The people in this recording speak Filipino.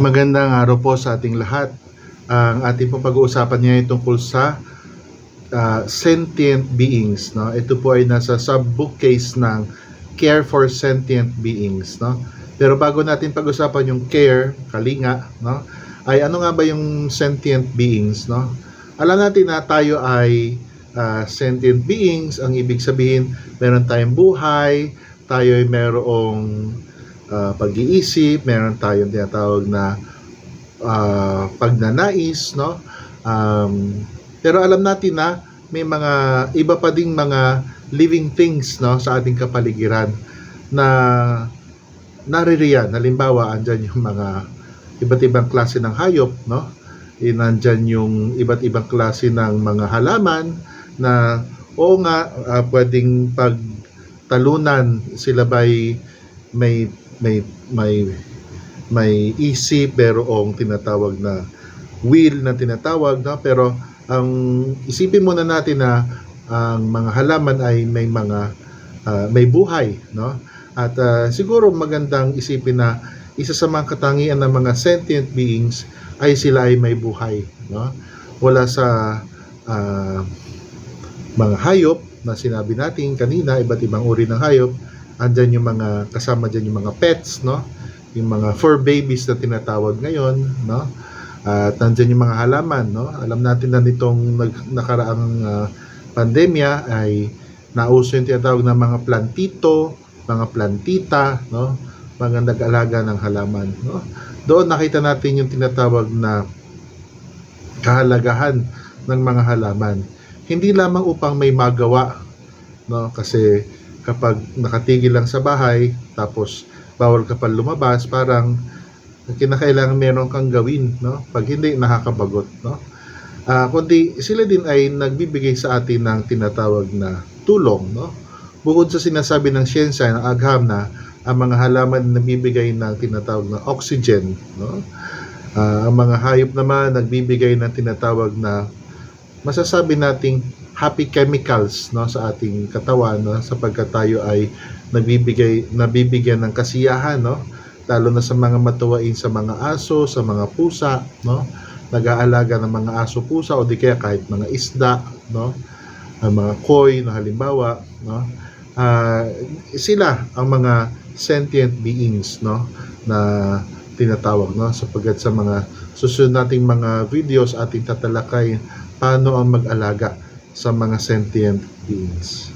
Magandang araw po sa ating lahat. Ang ating pag-uusapan ngayon tungkol sa ah, sentient beings. No? Ito po ay nasa sub-bookcase ng Care for Sentient Beings. No? Pero bago natin pag-usapan yung care, kalinga, no? ay ano nga ba yung sentient beings? No? Alam natin na tayo ay ah, sentient beings. Ang ibig sabihin, meron tayong buhay, tayo ay merong ah, pag-iisip, meron tayong tinatawag na ah, pagnanais, no? Um, pero alam natin na may mga iba pa ding mga living things, no, sa ating kapaligiran na naririyan. Halimbawa, andyan yung mga iba't ibang klase ng hayop, no? Eh, nandyan yung iba't ibang klase ng mga halaman na oo nga, ah, pwedeng pagtalunan sila ba'y may may may may isip merong tinatawag na will na tinatawag no? Pero ang isipin muna natin na ang mga halaman ay may mga ah, may buhay no? At ah, siguro magandang isipin na isa sa mga katangian ng mga sentient beings ay sila ay may buhay no? Wala sa ah, mga hayop na sinabi natin kanina iba't ibang uri ng hayop andyan yung mga kasama dyan yung mga pets no? Yung mga fur babies na tinatawag ngayon no? At nandyan yung mga halaman no? Alam natin na nitong nag- nakaraang ah, pandemya ay nauso yung tinatawag na mga plantito mga plantita no? Mga nag-alaga ng halaman no? Doon nakita natin yung tinatawag na kahalagahan ng mga halaman. Hindi lamang upang may magawa no? Kasi kapag nakatigil lang sa bahay tapos bawal ka pa lumabas parang kinakailangan meron kang gawin no? Pag hindi nakakabagot no? Ah, kundi sila din ay nagbibigay sa atin ng tinatawag na tulong no? Bukod sa sinasabi ng siyensya ng agham na ang mga halaman nagbibigay ng tinatawag na oxygen no? Ah, ang mga hayop naman nagbibigay ng tinatawag na masasabi nating happy chemicals no sa ating katawan no sapagkat tayo ay nagbibigay nabibigyan ng kasiyahan no lalo na sa mga matuwain sa mga aso, sa mga pusa no nag-aalaga ng mga aso pusa o di kaya kahit mga isda no ang mga koi na halimbawa no Ah, sila ang mga sentient beings no na tinatawag no sapagkat sa mga susunod nating mga videos ating tatalakay paano ang mag-alaga sa mga sentient beings.